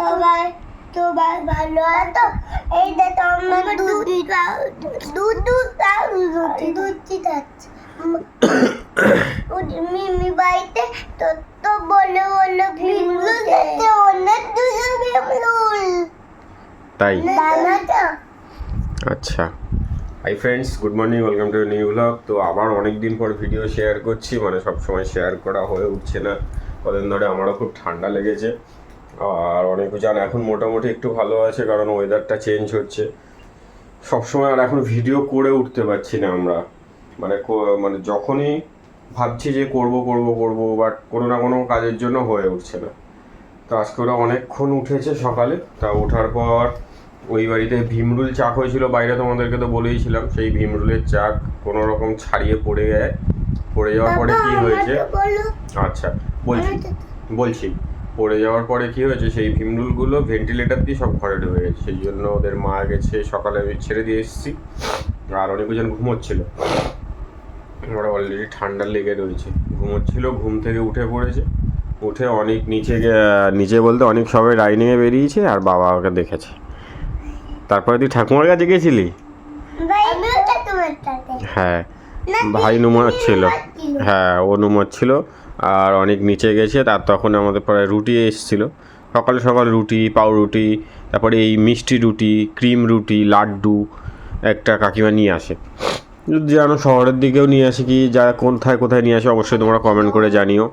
সবাই সবাই ভালো আছো? এই দেখো আমার দুধ দুধ দুধ দুধ দুধ যাচ্ছে মিমি বাড়িতে তো তো বলে বলে ভিমলুল খেতে অনেক দুধ ভিমলুল তাই? আচ্ছা। Hi friends good morning welcome to new blog তো আবার অনেক দিন পর ভিডিও শেয়ার করছি মানে সব সময় শেয়ার করা হয়ে উঠছে না। কদিন ধরে আমারও খুব ঠান্ডা লেগেছে। আর অনেক জান এখন মোটামুটি একটু ভালো আছে কারণ ওয়েদারটা চেঞ্জ হচ্ছে। সবসময় আর এখন ভিডিও করে উঠতে পারছি না আমরা। মানে মানে যখনই ভাবছি যে করব করব করব বাট কোনো না কোনো কাজের জন্য হয়ে উঠছে না। তো আজকে ওরা অনেকক্ষণ উঠেছে সকালে। তা ওঠার পর ওই বাড়িতে ভীমরুল চাক হয়েছিল বাইরে তোমাদেরকে তো বলেইছিলাম সেই ভীমরুলের চাক কোনো রকম ছাড়িয়ে পড়ে যায়। পড়ে যাওয়ার পরে কি হয়েছে? আচ্ছা বলছি বলছি। পড়ে যাওয়ার পরে কি হয়েছে? সেই ভীমরুলগুলো ভেন্টিলেটার দিয়ে সব ঘরে ঢুকে গেছে। সেই জন্য ওদের মা গেছে সকালে ছেড়ে দিয়ে এসেছি। আর অনেকজন ঘুমোচ্ছিল। ওরা অলরেডি ঠান্ডা লেগে রয়েছে। ঘুমোচ্ছিল ঘুম থেকে উঠে পড়েছে। উঠে অনেক নিচে নিচে বলতে অনেক সবাই ডাইনিংয়ে বেরিয়েছে আর বাবা ওকে দেখেছে। তারপরে তুই ঠাকুমার কাছে গেছিলি? হ্যাঁ ভাই নুমাচ্ছিল নুমাচ্ছিল। হ্যাঁ ও নুমাচ্ছিল আর অনেক নিচে গেছে, তার তখন আমাদের পরে রুটি এসেছিল। সকালে সকাল রুটি, পাউরুটি, তারপরে এই মিষ্টি রুটি, ক্রিম রুটি, লাড্ডু একটা কাকিমা নিয়ে আসে। যদি জানো শহরের দিকেও নিয়ে আসে কি যা কোথায় কোথায় নিয়ে আসে অবশ্যই তোমরা কমেন্ট করে জানিও।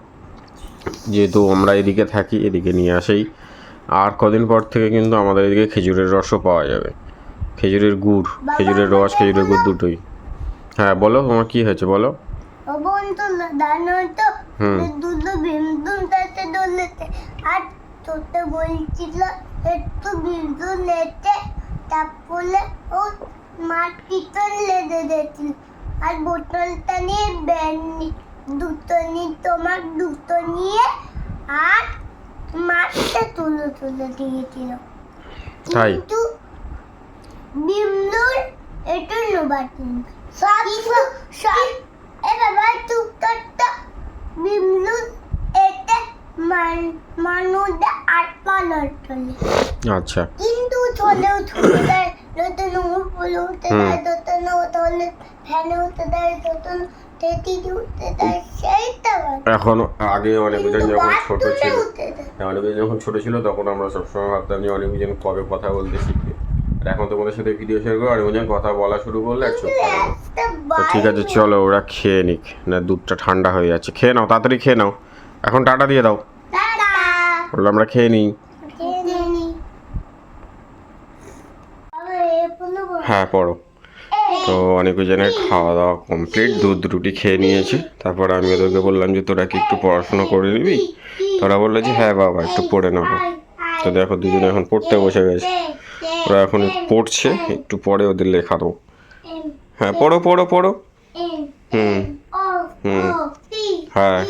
যেহেতু আমরা এদিকে থাকি, এদিকে নিয়ে আসেই। আর কদিন পর থেকে কিন্তু আমাদের এদিকে খেজুরের রসও পাওয়া যাবে। খেজুরের গুড়, খেজুরের রস, খেজুরের গুড় দুটোই। হ্যাঁ বলো তোমার কি হয়েছে, বলো। দুধ বিন্দুন তাতে দোলেতে। আর তোতে বলছিল একটু বিন্দু লেতে তারপরে ও মাটিতে লেদে দিয়েছিল আর বোতলটা নিয়ে ব্যান দুটো নিয়ে তোমার দুটো নিয়ে আর মাঠে তুলে তুলে দিয়েছিল। তাই? কিন্তু বিমলুর এটা নোবাটিন সব সব এ বাবা টুকটারটা আচ্ছা। কিন্তু চলেও চলে নতুন উপরে উঠতে দেয় নতুন ফ্যানে উঠতে দেয় নতুন তেতিতে উঠতে দেয় সেইটা। এখন আগে অনেকজন যখন ছোট ছিল অনেকজন যখন ছোট ছিল তখন আমরা সবসময় ভাবতাম যে অনেকজন কবে কথা বলতে শিখবে। এখন তোমাদের সাথে ভিডিও শেয়ার করে অনেকজন কথা বলা শুরু করলে আর চুপ। একটা তো ঠিক আছে চলো ওরা খেয়ে নিক। না দুধটা ঠান্ডা হয়ে যাচ্ছে। খেয়ে নাও তাড়াতাড়ি খেয়ে নাও। এখন টাটা দিয়ে দাও। বলল আমরা খেয়ে নিই। হ্যাঁ পড়ো। তো অনেক অনেকজনের খাওয়া দাওয়া কমপ্লিট দুধ রুটি খেয়ে নিয়েছে। তারপর আমি ওদেরকে বললাম যে তোরা কি একটু পড়াশোনা করে নিবি? তোরা বলল যে হ্যাঁ বাবা একটু পড়ে নেব। তো দেখো দুজনে এখন পড়তে বসে গেছে। ওরা এখন পড়ছে, একটু পরে ওদের লেখা দেবো। হ্যাঁ পড়ো পড়ো পড়ো। হুম। হুম। হ্যাঁ।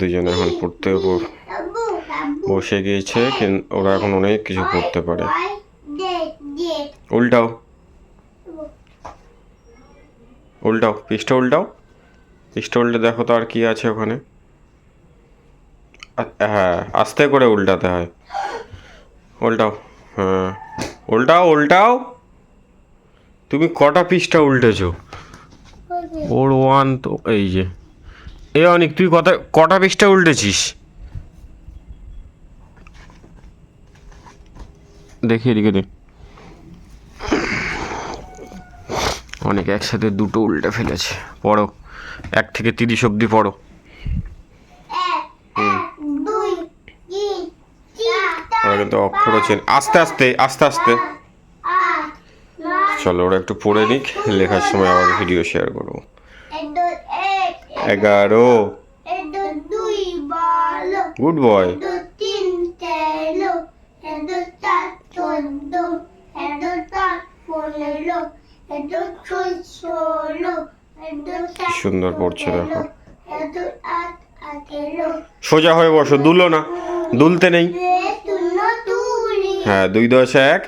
দুজনে এখন পড়তে বসে গিয়েছে ওরা এখন অনেক কিছু পড়তে পারে। উল্টাও। উল্টাও, পৃষ্ঠা উল্টাও। পৃষ্ঠা উল্টে দেখো তো আর কি আছে ওখানে। হ্যাঁ আস্তে করে উল্টাতে হয়। উল্টাও হ্যাঁ। উল্টাও উল্টাও। তুমি কটা পিসটা উল্টেছো? ওর ওয়ান তো এই যে। এ অনেক, তুই কটা কটা পিসটা উল্টেছিস? দেখি এদিকে দেখ। অনেক একসাথে দুটো উল্টে ফেলেছে। পড়ো, এক থেকে তিরিশ অবধি পড়ো। ওরা কিন্তু অক্ষরও চেন আস্তে আস্তে আস্তে আস্তে। চলো, ওরা একটু পড়ে নিক, লেখার সময় আবার ভিডিও শেয়ার করব। এগারো। গুড বয় সুন্দর পড়ছে দেখো। সোজা হয়ে বসো দুলো না, দুলতে নেই। হ্যাঁ দুই দশ এক।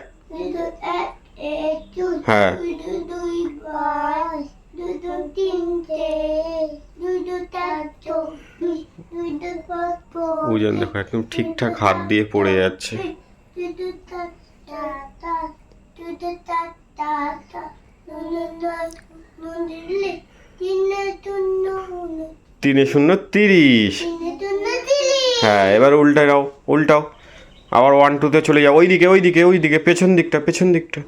হ্যাঁ। উজান দেখো একদম ঠিকঠাক হাত দিয়ে পড়ে যাচ্ছে। তিনে শূন্য তিরিশ। হ্যাঁ এবার উল্টাও উল্টাও। আবার ওয়ান টুতে চলে যাও। ওইদিকে ওইদিকে ওইদিকে, পেছন দিকটা পেছন দিকটা।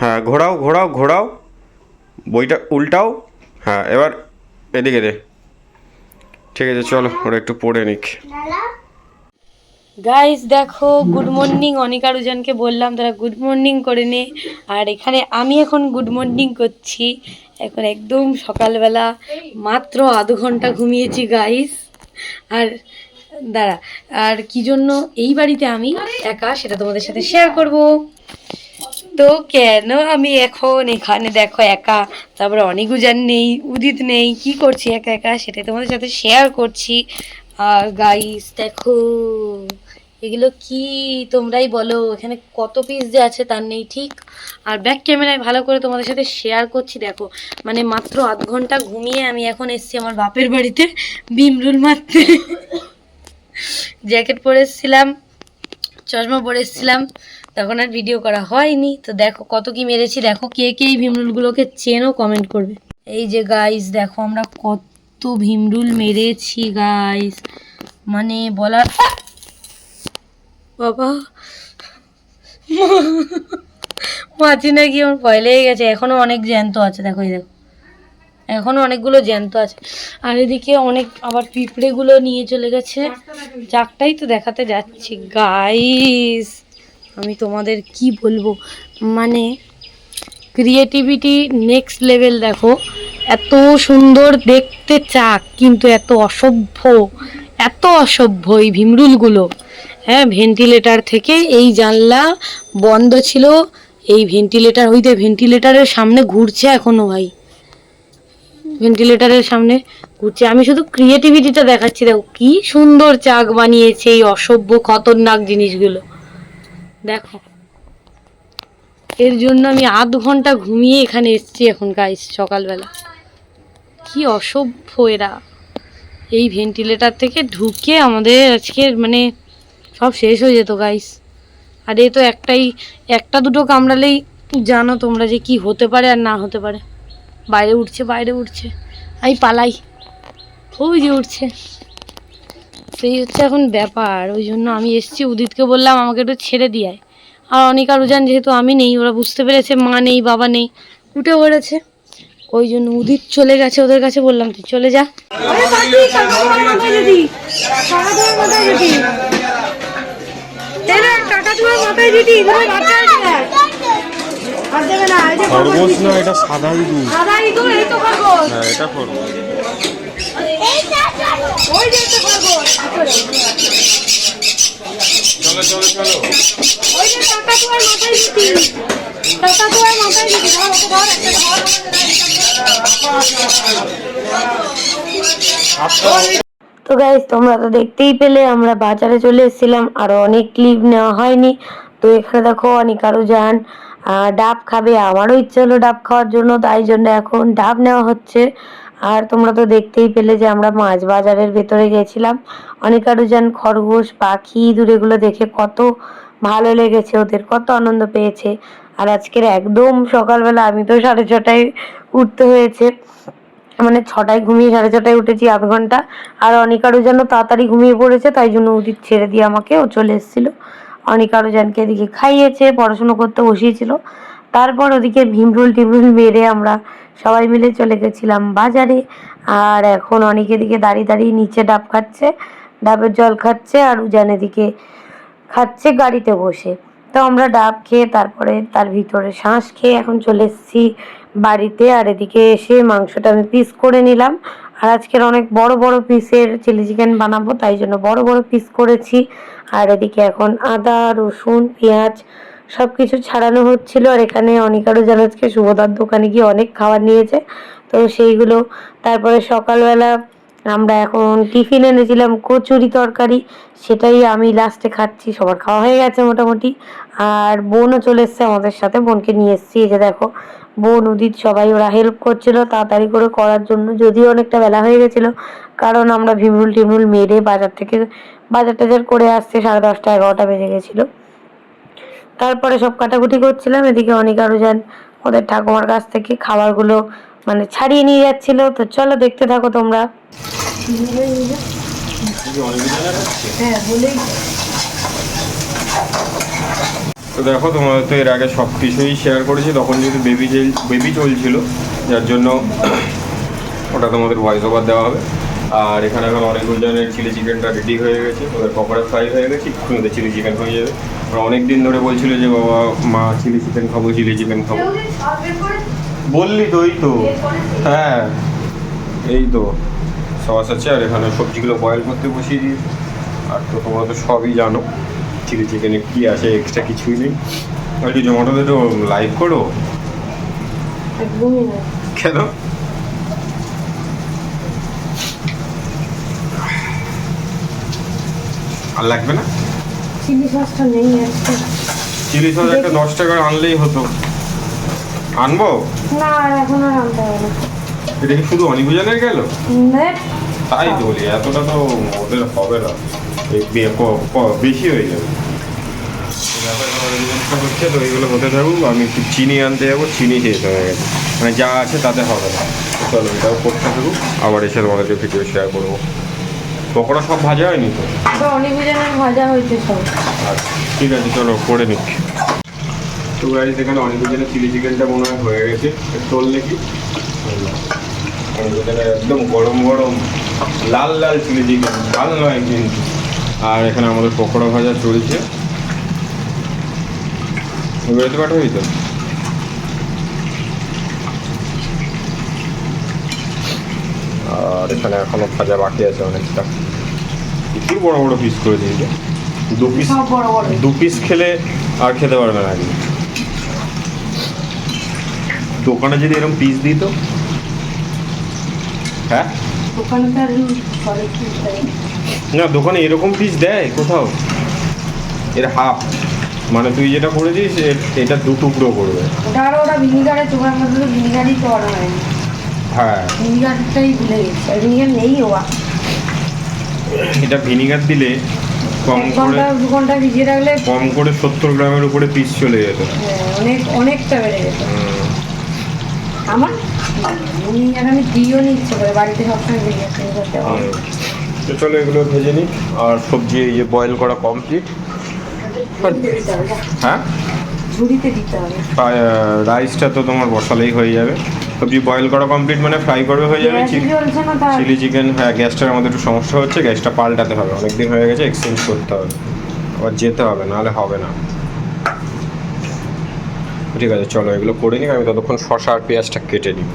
হ্যাঁ ঘোরাও ঘোরাও ঘোরাও। বইটা উল্টাও। হ্যাঁ এবার এদিকে দে। ঠিক আছে, চলো, ওরা একটু পড়ে নিক। গাইস দেখো গুড মর্নিং অনিকা রুজানকে বললাম, তারা গুড মর্নিং করে নে। আর এখানে আমি এখন গুড মর্নিং করছি। এখন একদম সকালবেলা মাত্র আধ ঘণ্টা ঘুমিয়েছি গাইস আর দাঁড়া আর কি জন্য এই বাড়িতে আমি একা সেটা তোমাদের সাথে শেয়ার করব। তো কেন আমি এখন এখানে দেখো একা? তারপরে অনেক উজান নেই উদিত নেই কি করছি একা একা সেটাই তোমাদের সাথে শেয়ার করছি। আর গাইস দেখো এগুলো কি তোমরাই বলো এখানে কত পিস যে আছে তার নেই ঠিক। আর ব্যাক ক্যামেরায় ভালো করে তোমাদের সাথে শেয়ার করছি দেখো। মানে মাত্র আধ ঘণ্টা ঘুমিয়ে আমি এখন এসেছি আমার বাপের বাড়িতে বিমরুল মারতে। জ্যাকেট পরে এসেছিলাম, চশমা পরে এসেছিলাম, তখন আর ভিডিও করা হয়নি। তো দেখো কত কি মেরেছি, দেখো কে কে এই ভীমরুলগুলোকে চেনও কমেন্ট করবে। এই যে গাইস দেখো আমরা কত ভীমরুল মেরেছি গাইস মানে বলার বাবা। মাছি নাকি আমার ভয় লেগে গেছে, এখনও অনেক জ্যান্ত আছে, দেখো এই দেখো। এখনও অনেকগুলো জ্যান্ত আছে। আর এদিকে অনেক আবার পিঁপড়েগুলো নিয়ে চলে গেছে। চাকটাই তো দেখাতে যাচ্ছি। গাইস আমি তোমাদের কি বলব? মানে ক্রিয়েটিভিটি নেক্সট লেভেল দেখো। এত সুন্দর দেখতে চাক, কিন্তু এত অসভ্য। এত অসভ্য এই ভিমরুলগুলো। হ্যাঁ ভেন্টিলেটার থেকে এই জানলা বন্ধ ছিল। এই ভেন্টিলেটার হইতে ভেন্টিলেটারের সামনে ঘুরছে এখনও ভাই। ভেন্টিলেটারের সামনে ঘুরছে। আমি শুধু ক্রিয়েটিভিটিটা দেখাচ্ছি, দেখো কি সুন্দর চাক বানিয়েছে এই অসভ্য, খতরনাক জিনিসগুলো। দেখো। এর জন্য আমি আধ ঘণ্টা ঘুমিয়ে এখানে এসেছি এখন গাইস সকালবেলা। কি অসভ্য এরা। এই ভেন্টিলেটার থেকে ঢুকে আমাদের আজকে মানে সব শেষ হয়ে যেত গাইস আর এ তো একটাই, একটা দুটো কামড়ালেই জানো তোমরা যে কি হতে পারে আর না হতে পারে। বাইরে উঠছে বাইরে উঠছে। আমি পালাই। ওই যে উঠছে। সেই হচ্ছে এখন ব্যাপার। ওই জন্য আমি এসছি। উদিতকে বললাম, আমাকে একটু ছেড়ে দিয়ে আয়। আর অনিকা, রুজান যেহেতু আমি নেই, ওরা বুঝতে পেরেছে, মা নেই, বাবা নেই, উঠে পড়েছে। ওই জন্য উদিত চলে গেছে ওদের কাছে। বললাম, তুই চলে যা। খরগোশ না এটা সাদা ইঁদুর হ্যাঁ এটা খরগোশ। চলো চলো চলো। তো গাইজ তোমরা তো দেখতেই পেলে আমরা বাজারে চলে এসেছিলাম। আরও অনেক ক্লিপ নেওয়া হয়নি। তো এখানে দেখো অনেক আরও যান ডাব খাবে। আমারও ইচ্ছে হলো ডাব খাওয়ার জন্য, তাই জন্য এখন ডাব নেওয়া হচ্ছে। আর তোমরা তো দেখতেই পেলে যে আমরা মাছ বাজারের ভেতরে গেছিলাম। অনেক আরও যান খরগোশ, পাখি, ইঁদুর, এগুলো দেখে কত ভালো লেগেছে ওদের, কত আনন্দ পেয়েছে। আর আজকের একদম সকালবেলা আমি তো সাড়ে ছটায় উঠতে হয়েছে। মানে ছটায় ঘুমিয়ে সাড়ে ছটায় উঠেছি আধ ঘণ্টা। আর অনেক অনিকারও যেন তাড়াতাড়ি ঘুমিয়ে পড়েছে, তাই জন্য উদিত ছেড়ে দিয়ে আমাকে ও চলে এসেছিল। অনিকারও জানকে এদিকে খাইয়েছে, পড়াশুনো করতে বসিয়েছিল। তারপর ওদিকে ভীমরুল টিমরুল মেরে আমরা সবাই মিলে চলে গেছিলাম বাজারে। আর এখন অনেক এদিকে দাঁড়িয়ে দাঁড়িয়ে নিচে ডাব খাচ্ছে, ডাবের জল খাচ্ছে আর উজান এদিকে খাচ্ছে গাড়িতে বসে। তো আমরা ডাব খেয়ে তারপরে তার ভিতরে শ্বাস খেয়ে এখন চলে এসেছি বাড়িতে। আর এদিকে এসে মাংসটা আমি পিস করে নিলাম। আর আজকের অনেক বড় বড় পিসের চিলি চিকেন বানাবো, তাই জন্য বড় বড় পিস করেছি। আর এদিকে এখন আদা, রসুন, পেঁয়াজ সব কিছু ছাড়ানো হচ্ছিল। আর এখানে অনেকারও যেন আজকে শুভদার দোকানে গিয়ে অনেক খাবার নিয়েছে। তো সেইগুলো তারপরে সকালবেলা আমরা এখন টিফিন এনেছিলাম কচুরি তরকারি, সেটাই আমি লাস্টে খাচ্ছি। সবার খাওয়া হয়ে গেছে মোটামুটি। আর বোনও চলে এসছে আমাদের সাথে, বোনকে নিয়ে এসেছি। এই যে দেখো, বোন, উদিত সবাই ওরা হেল্প করছিল তাড়াতাড়ি করে করার জন্য, যদিও অনেকটা বেলা হয়ে গেছিল, কারণ আমরা ভিমরুল টিমরুল মেরে বাজার থেকে, বাজার টাজার করে আসতে সাড়ে দশটা এগারোটা বেজে গেছিল। তারপরে সব কাটাকুটি করছিলাম, এদিকে অনেক আরও যান ওদের ঠাকুমার কাছ থেকে খাবারগুলো মানে ছাড়িয়ে নিয়ে যাচ্ছিল। তো চলো দেখতে থাকো তোমরা। হ্যাঁ তো দেখো তোমাদের তো এর আগে সব কিছুই শেয়ার করেছি। তখন যেহেতু বেবি বেবি চলছিল যার জন্য ওটা তোমাদের ভয়েস ওভার দেওয়া হবে। আর এখানে এখন অনেক জনের চিলি চিকেনটা রেডি হয়ে গেছে। ওদের পকোড়া ফ্রাই হয়ে গেছে ওদের চিলি চিকেন হয়ে যাবে। ওরা অনেক দিন ধরে বলছিল যে বাবা মা চিলি চিকেন খাব চিলি চিকেন খাব। বললি তো এই তো। হ্যাঁ। এই তো সস আছে আর এখানে সবজিগুলো বয়েল করতে বসিয়ে দিয়েছি। আর তো তোমরা তো সবই জানো। চিলি চিকেনে কী আছে এক্সট্রা কিছুই নেই। আর কি জোম্যাটোতে তো লাইভ করো? একদমই না। কেন? আর লাগবে না? চিলি সসটা নেই আজকে। চিলি সস একটা দশ টাকার আনলেই হতো। আনব? না এখন আর আনতে হবে না। এটা কি শুধু অনিভুজানের গেল? তাই বলি এতটা তো ওদের হবে না। বেশি হয়ে যাবে। হচ্ছে তো এইগুলো হতে থাকুক আমি একটু চিনি আনতে যাব চিনি শেষ হয়ে গেছে। মানে যা আছে তাতে হবে না। চলো এটাও করতে থাকুক আবার এসে তোমাদেরকে ভিডিও শেয়ার করব। পকোড়া সব ভাজা হয়নি তো? ভাজা হয়েছে সব। আচ্ছা ঠিক আছে চলো করে নিচ্ছি তো গাড়ি এখানে অনেক জনের চিলি চিকেনটা মনে হয় হয়ে গেছে। টোল নাকি একদম গরম গরম লাল লাল চিলি চিকেন লাল নয় কিন্তু। আর এখানে আমাদের পকোড়া ভাজা চলছে। বেরোতে পাঠাবি তো? আর এখানে এখনও ভাজা বাকি আছে অনেকটা। প্রচুর বড় বড় পিস করে দিয়েছে দু পিস দু পিস খেলে আর খেতে পারবে না আগে। দোকানে যদি এরকম পিস দিত? হ্যাঁ? দোকানে তো আর ঘরে কি দেয়? না দোকানে এরকম পিস দেয় কোথাও? এর হাফ মানে তুই যেটা করে দিস এটা দু টুকরো করবে। ওটা আর ওরা ভিনিগারে তোমার মধ্যে ভিনিগারই তো আনা হয়নি হ্যাঁ। ভিনিগারটাই ভুলে গেছি ভিনিগার নেই ওয়া এটা ভিনিগার দিলে কম করে দু ঘণ্টা ভিজিয়ে রাখলে কম করে সত্তর গ্রামের উপরে পিস চলে যেত। হ্যাঁ, অনেক অনেকটা বেড়ে যেত। আমার ভিনিগার আমি দিও নি ইচ্ছে করে বাড়িতে সবসময় ভিনিগার করতে হয়। তো চলো এগুলো ভেজে নিই। আর সবজি এই যে বয়েল করা কমপ্লিট হ্যাঁ? রাইসটা তো তোমার বসালেই হয়ে যাবে। সবজি বয়েল করা কমপ্লিট মানে ফ্রাই করবে হয়ে যাবে। চিলি চিকেন হ্যাঁ গ্যাসটার আমাদের একটু সমস্যা হচ্ছে গ্যাসটা পাল্টাতে হবে। অনেক দিন হয়ে গেছে এক্সচেঞ্জ করতে হবে। আবার যেতে হবে নাহলে হবে না। ঠিক আছে চলো এগুলো করে নিই আমি ততক্ষণ শসা আর পেঁয়াজটা কেটে নিই।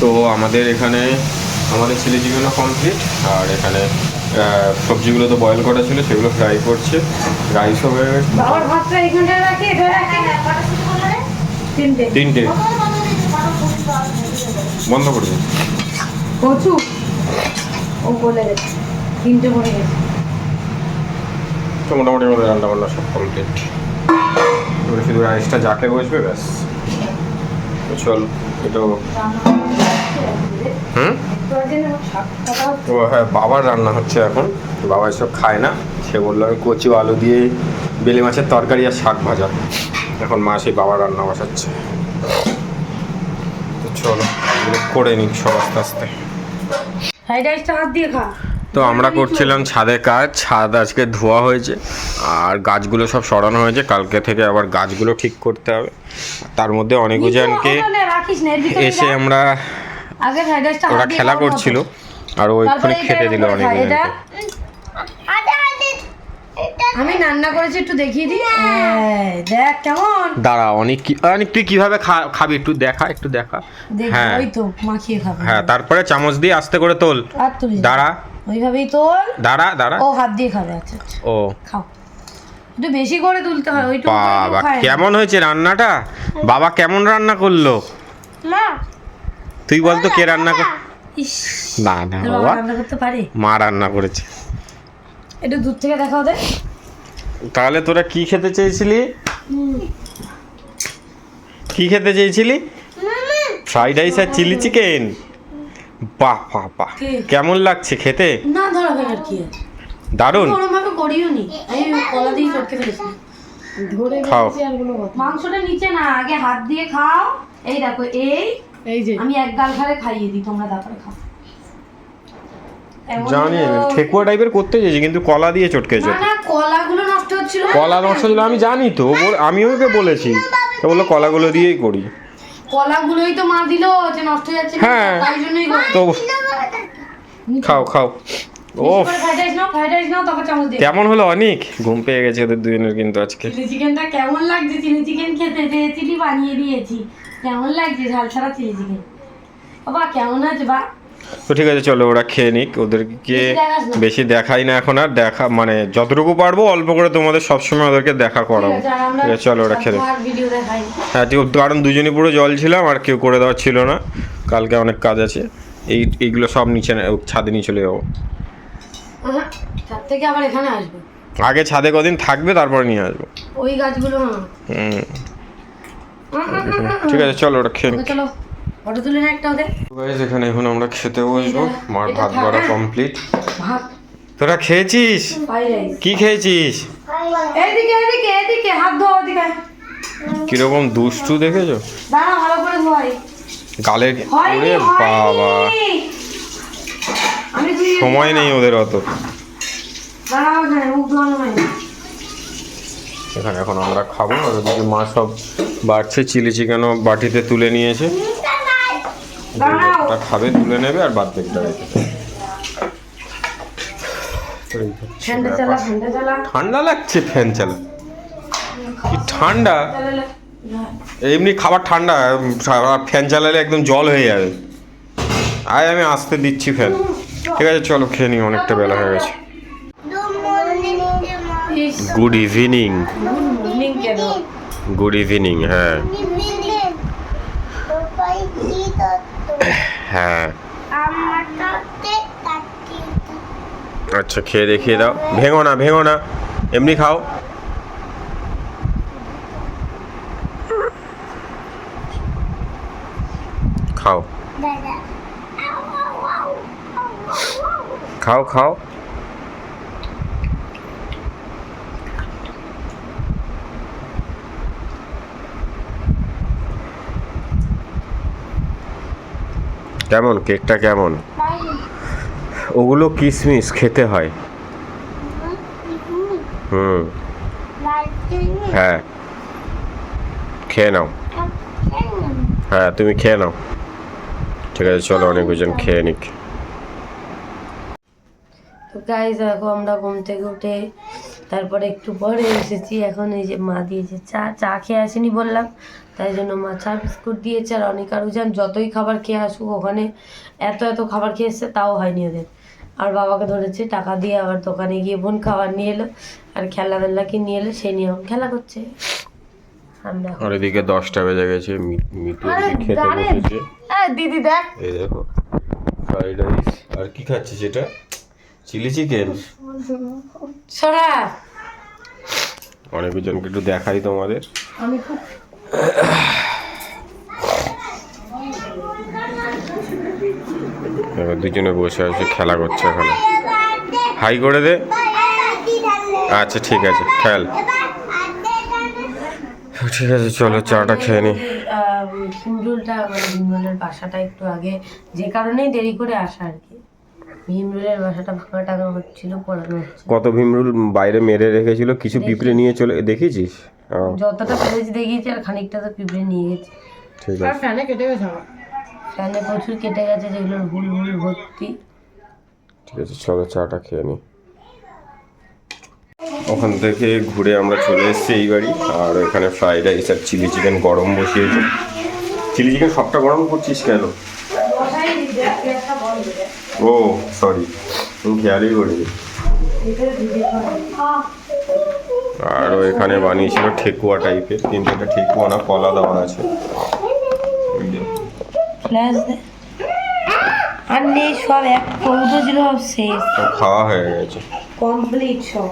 তো আমাদের এখানে আমাদের চিলি চিকেনও কমপ্লিট আর এখানে সবজিগুলো তো বয়েল করা ছিল সেগুলো ফ্রাই করছে। হয়ে এখানটায় রাখি এটা রাখি। তিনটে। তিনটে। বন্ধ করে দিন কচু? ও বলে গেছে। তিনটে পড়ে গেছে। তো মোটামুটি আমাদের রান্না বান্না সব কমপ্লিট এবারে শুধু রাইসটা যাকে বসবে ব্যাস। তো চল এটাও। হুম? ও হ্যাঁ বাবার রান্না হচ্ছে এখন। বাবা এসব খায় না। সে বলল আমি কচু আলু দিয়ে বেলে মাছের তরকারি আর শাক ভাজা। এখন মা সেই বাবার রান্না বসাচ্ছে। তো চলো করে নিই সব আস্তে আস্তে। তো আমরা করছিলাম ছাদে কাজ। ছাদ আজকে ধোয়া হয়েছে। আর গাছগুলো সব সরানো হয়েছে। কালকে থেকে আবার গাছগুলো ঠিক করতে হবে। তার মধ্যে অনেক ভিতরে এসে আমরা আগে ফ্রাইড রাইসটা ওরা খেলা করছিল আর ওইখানে খেতে দিল অনেক এটা আদা আদা এটা আমি রান্না করেছি একটু দেখিয়ে দিই। দেখ কেমন। দাঁড়া অনেক কি অনেক তুই কীভাবে খা- খাবি? একটু দেখা একটু দেখা। হ্যাঁ। ওই তো মাখিয়ে খাবে। হ্যাঁ তারপরে চামচ দিয়ে আস্তে করে তোল। আর তুলি দাঁড়া। ওইভাবেই তোল। দাঁড়া দাঁড়া। ও হাত দিয়ে খাবে আচ্ছা আচ্ছা। ও। খাও। একটু বেশি করে তুলতে হয় ওইটুকু বাবা কেমন হয়েছে রান্নাটা? বাবা কেমন রান্না করল? মা তুই বলতো কে রান্না কর না না বাবা রান্না করতে পারে? মা রান্না করেছে। একটু দূর থেকে দেখাও দে। তাহলে তোরা কি খেতে চেয়েছিলি? কি খেতে চেয়েছিলি? ফ্রাইড রাইস আর চিলি চিকেন? বাহ বাহ বাহ। কেমন লাগছে খেতে? না ধরা আর কি? ওরম ভাবে করিও নি। আমি কলা দিয়ে চটকে ফেলেছি। ধরে খাও। মাংসটা নিচে না আগে হাত দিয়ে খাও। এই দেখো এই এই যে। আমি এক গাল ঘরে খাইয়ে দিই তোমরা তারপরে খাও। জানি ঠেকুয়া টাইপের করতে চেয়েছি কিন্তু কলা দিয়ে চটকেছে না না কলাগুলো নষ্ট হচ্ছিল। কলা নষ্ট ছিল আমি জানি তো আমিও ওকে বলেছি। তো বলল কলাগুলো দিয়েই করি। কলাগুলোই তো মা দিলো যে নষ্ট হয়ে যাচ্ছে হ্যাঁ। তাই জন্যই তো খাও খাও। ও কেমন হলো অনেক? ঘুম পেয়ে গেছে ওদের দুজনের কিন্তু আজকে। চিলি চিকেনটা কেমন লাগছে? চিলি চিকেন খেতে চেয়েছিলি বানিয়ে দিয়েছি। কেমন লাগছে? ঝাল ছাড়া চিলি চিকেন। বাবা কেমন আছে বা? তো ঠিক আছে চলো ওরা খেয়ে নিক। ওদেরকে বেশি দেখাই না এখন আর। দেখা মানে যতটুকু পারব অল্প করে তোমাদের সবসময় ওদেরকে দেখা করাবো। ঠিক আছে, চলো ওরা খেয়ে হ্যাঁ ঠিক কারণ দুজনই পুরো জল ছিলাম আর কেউ করে দেওয়ার ছিল না। কালকে অনেক কাজ আছে। এই এইগুলো সব নিচে ছাদে নিয়ে চলে যাব। থেকে আবার এখানে আসবে? আগে ছাদে কদিন থাকবে তারপরে নিয়ে আসব। ওই গাছগুলো হুম। ঠিক আছে চলো ওটা খেয়ে। চলো। ফটো তুলে না একটা ওদের। Guys, এখানে এখন আমরা খেতে বসবো। মার ভাত হ্যাঁ। কমপ্লিট ভাত। তোরা খেয়েছিস? কি খেয়েছিস? এইদিকে এইদিকে এইদিকে হাত ধো ওদিকে। কীরকম দুষ্টু দেখেছ? দাঁড়া ভালো করে ধোয়াই হয়নি ওরে বাবা। সময় নেই ওদের অত। দাঁড়াও এখানে মুখ ধোয়ানো হয়নি। এখানে এখন আমরা খাব। আর ওদিকে মা সব বাড়ছে চিলি চিকেনও বাটিতে তুলে নিয়েছে। খাবে তুলে নেবে আর বাদ বাকিটা রেখে ঠান্ডা লাগছে ফ্যান চালা। কি ঠান্ডা? এমনি খাবার ঠান্ডা ফ্যান চালালে একদম জল হয়ে যাবে। আয় আমি আসতে দিচ্ছি ফ্যান। ঠিক আছে চলো খেয়ে নিই অনেকটা বেলা হয়ে গেছে। গুড ইভিনিং গুড ইভিনিং হ্যাঁ। হ্যাঁ। আচ্ছা খেয়ে দেখিয়ে দাও। ভেঙো না ভেঙো না। এমনি খাও। খাও। খাও খাও। কেমন? কেকটা কেমন? ওগুলো কিশমিশ খেতে হয়। হুম। হ্যাঁ। খেয়ে নাও। হ্যাঁ তুমি খেয়ে নাও। ঠিক আছে, চলো অনেকজন খেয়ে নিক। তো গাইজ দেখো আমরা ঘুম থেকে উঠে তারপরে একটু পরে এসেছি। এখন এই যে মা দিয়েছে চা চা খেয়ে আসেনি বললাম। তাই জন্য মা চা বিস্কুট দিয়েছে আর অনেক আরও যান যতই খাবার খেয়ে আসুক ওখানে এত এত খাবার খেয়ে এসছে তাও হয়নি ওদের। আর বাবাকে ধরেছে টাকা দিয়ে আবার দোকানে গিয়ে বোন খাবার নিয়ে এলো আর খেলাধুলাকে নিয়ে এলো সে নিয়ে এখন খেলা করছে। আর এদিকে দশটা বেজে গেছে মি- মিতু আরে খেতে বসেছে। দিদি দেখ। এই দেখো ফ্রাইড রাইস আর কি খাচ্ছিস এটা? চিলি চিকেন সরা অনেকজনকে একটু দেখাই তোমাদের। আমি খুব দুজনে বসে আছে খেলা করছে এখানে। হাই করে দে। আচ্ছা ঠিক আছে, খেল। ঠিক আছে, চলো চাটা খেয়ে নি। ভীমরুলটা মানে বাসাটা একটু আগে, যে কারণেই দেরি করে আসা আর কি। ভীমরুলের বাসাটা ভাঙা টাঙা হচ্ছিল পড়ানো কত ভীমরুল বাইরে মেরে রেখেছিল কিছু পিঁপড়ে নিয়ে চলে দেখেছিস যতটা পেরেছি দেখিয়েছি আর খানিকটা তো পিঁপড়ে নিয়ে গেছে। ঠিক আছে। ফ্যানে কেটে গেছে আমার ফ্যানে প্রচুর কেটে গেছে যেগুলোর হুল হুল ভর্তি। ঠিক আছে চলো চাটা খেয়ে নি। ওখান থেকে ঘুরে আমরা চলে এসেছি এই বাড়ি আর এখানে ফ্রাইড রাইস আর চিলি চিকেন গরম বসিয়েছে। চিলি চিকেন সবটা গরম করছিস কেন? ও সরি তুমি খেয়ালই করিনি। আর এখানে বানিয়েছিল ঠেকুয়া টাইপের কিন্তু এটা ঠেকুয়া না কলা দেওয়া আছে। আর নেই সব এক কৌটো ছিল শেষ। খাওয়া হয়ে গেছে। কমপ্লিট সব।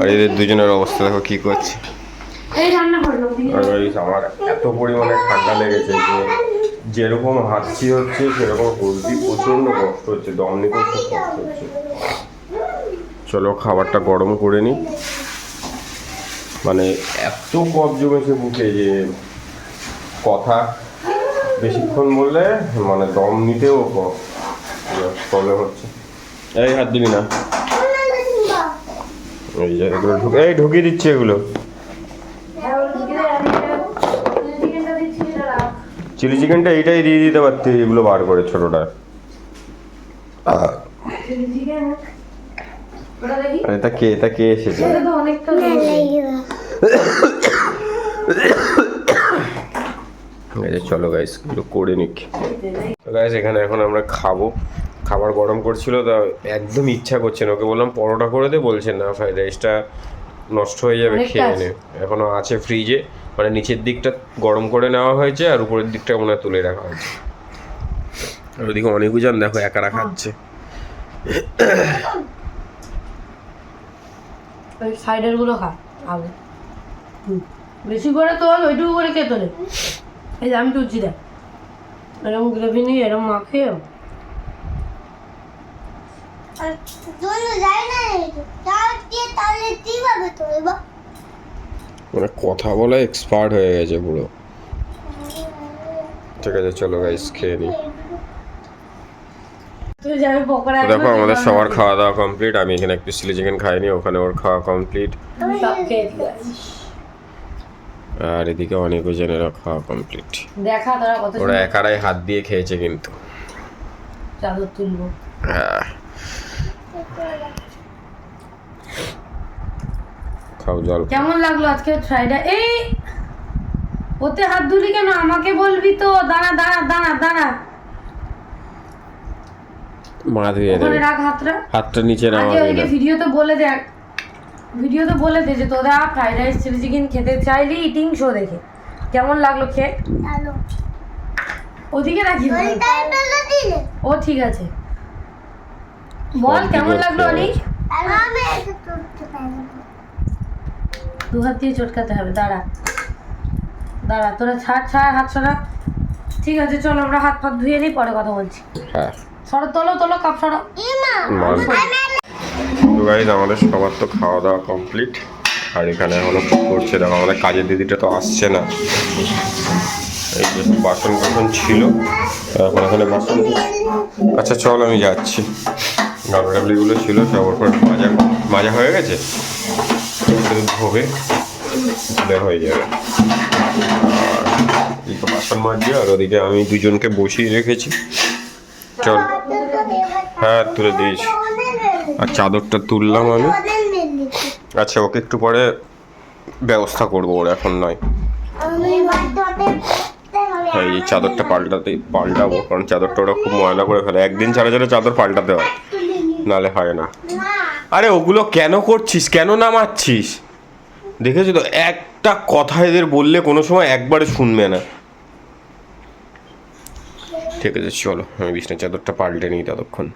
আর এদের দুজনের অবস্থা দেখো কি করছে। আমার এত পরিমাণে ঠান্ডা লেগেছে যে যেরকম হাঁচি হচ্ছে, সেরকম হলদি প্রচণ্ড কষ্ট হচ্ছে, দম নিতে খুব কষ্ট হচ্ছে। চলো, খাবারটা গরম করে নিই। মানে এত কফ জমেছে বুকে যে কথা বেশিক্ষণ বললে মানে দম নিতেও প্রবলেম হচ্ছে। এই হাত দিবি না। এই ঢুকিয়ে দিচ্ছে এগুলো। চিলি চিকেনটা এইটাই দিয়ে দিতে পারতি এগুলো বার করে ছোটটা। এটা কে এটা কে এসেছে? ঠিক আছে চলো গাইস এগুলো করে নিক। তো গাইস এখানে এখন আমরা খাব। খাবার গরম করছিল তা একদম ইচ্ছা করছে না। ওকে বললাম পরোটা করে দে বলছে না ফ্রাইড রাইসটা নষ্ট হয়ে যাবে খেয়ে। নে। এখনও আছে ফ্রিজে মানে নিচের দিকটা গরম করে নেওয়া হয়েছে আর উপরের দিকটা মনে হয় তুলে রাখা হয়েছে। আর ওদিকে অনেক উজান দেখো একা খাচ্ছে। ওই সাইডেরগুলো খা আগে হুম। বেশি করে তোল ওইটুকু করে কে তোলে। এই যে আমি তুলছি দেখ। এরকম গ্রেভি নিয়ে এরকম জন্য যায় না তাহলে কীভাবে তুলবো? মানে কথা বলা এক্সপার্ট হয়ে গেছে পুরো। ঠিক আছে চলো গাইস খেয়ে নিই দেখো আমাদের সবার খাওয়া দাওয়া কমপ্লিট আমি এখানে একটু চিলি চিকেন খাইনি ওখানে ওর খাওয়া কমপ্লিট। আর এদিকে অনেক জনেরও খাওয়া কমপ্লিট দেখা ওরা একারাই হাত দিয়ে খেয়েছে কিন্তু। চাদর তুলবো। হ্যাঁ খাও জল কেমন লাগল আজকে ফ্রাইডে এই ওতে হাত ধুলি কেন? আমাকে বলবি তো। দাঁড়া দাঁড়া দাঁড়া দাঁড়া। মা ধুয়ে ওখানে দেবে। রাখ হাতটা। হাতটা নিচে নামা আগে দেবে ওইদিকে না ভিডিওতে বলে দেখ ভিডিওতে বলে দে যে তোরা ফ্রাইড রাইস চিলি চিকেন খেতে চাইলি ইটিং শো দেখে। কেমন লাগল খেয়ে? ভালো। ওদিকে রাখি ও ঠিক আছে। বল কেমন লাগল অনিক? আমি দু হাত দিয়ে চটকাতে হবে দাঁড়া। দাঁড়া তোরা ছাড় ছাড় হাত সরা। ঠিক আছে চলো আমরা হাত ফাত ধুয়ে নিই পরে কথা বলছি। হ্যাঁ। সরো তোলো তোলো কাপ সরো। গাইজ আমাদের সবার তো খাওয়া দাওয়া কমপ্লিট আর এখানে কি করছে দেখো আমাদের কাজের দিদিটা তো আসছে না। এই যে বাসন বাসন ছিল এখন এখানে বাসন আচ্ছা চল আমি যাচ্ছি। গাবড়াবলিগুলো ছিল সব ওর পর মাজা মাজা হয়ে গেছে? বের হয়ে যাবে। আর বাসন আর ওদিকে আমি দুজনকে বসিয়ে রেখেছি। চল। হ্যাঁ তুলে দিয়েছি আর চাদরটা তুললাম আমি। আচ্ছা ওকে একটু পরে ব্যবস্থা করব ওর, এখন নয়। এই চাদরটা পাল্টাতে, পাল্টাবো, কারণ চাদরটা ওরা খুব ময়লা করে ফেলে। একদিন ছাড়া ছাড়া চাদর পাল্টাতে হয়, নালে হয় না। আরে, ওগুলো কেন করছিস? কেন নামাচ্ছিস? দেখেছ তো? একটা কথা এদের বললে কোনো সময় একবারে শুনবে না। ঠিক আছে, চলো, আমি বিছনার চাদরটা পাল্টে নিই ততক্ষণ।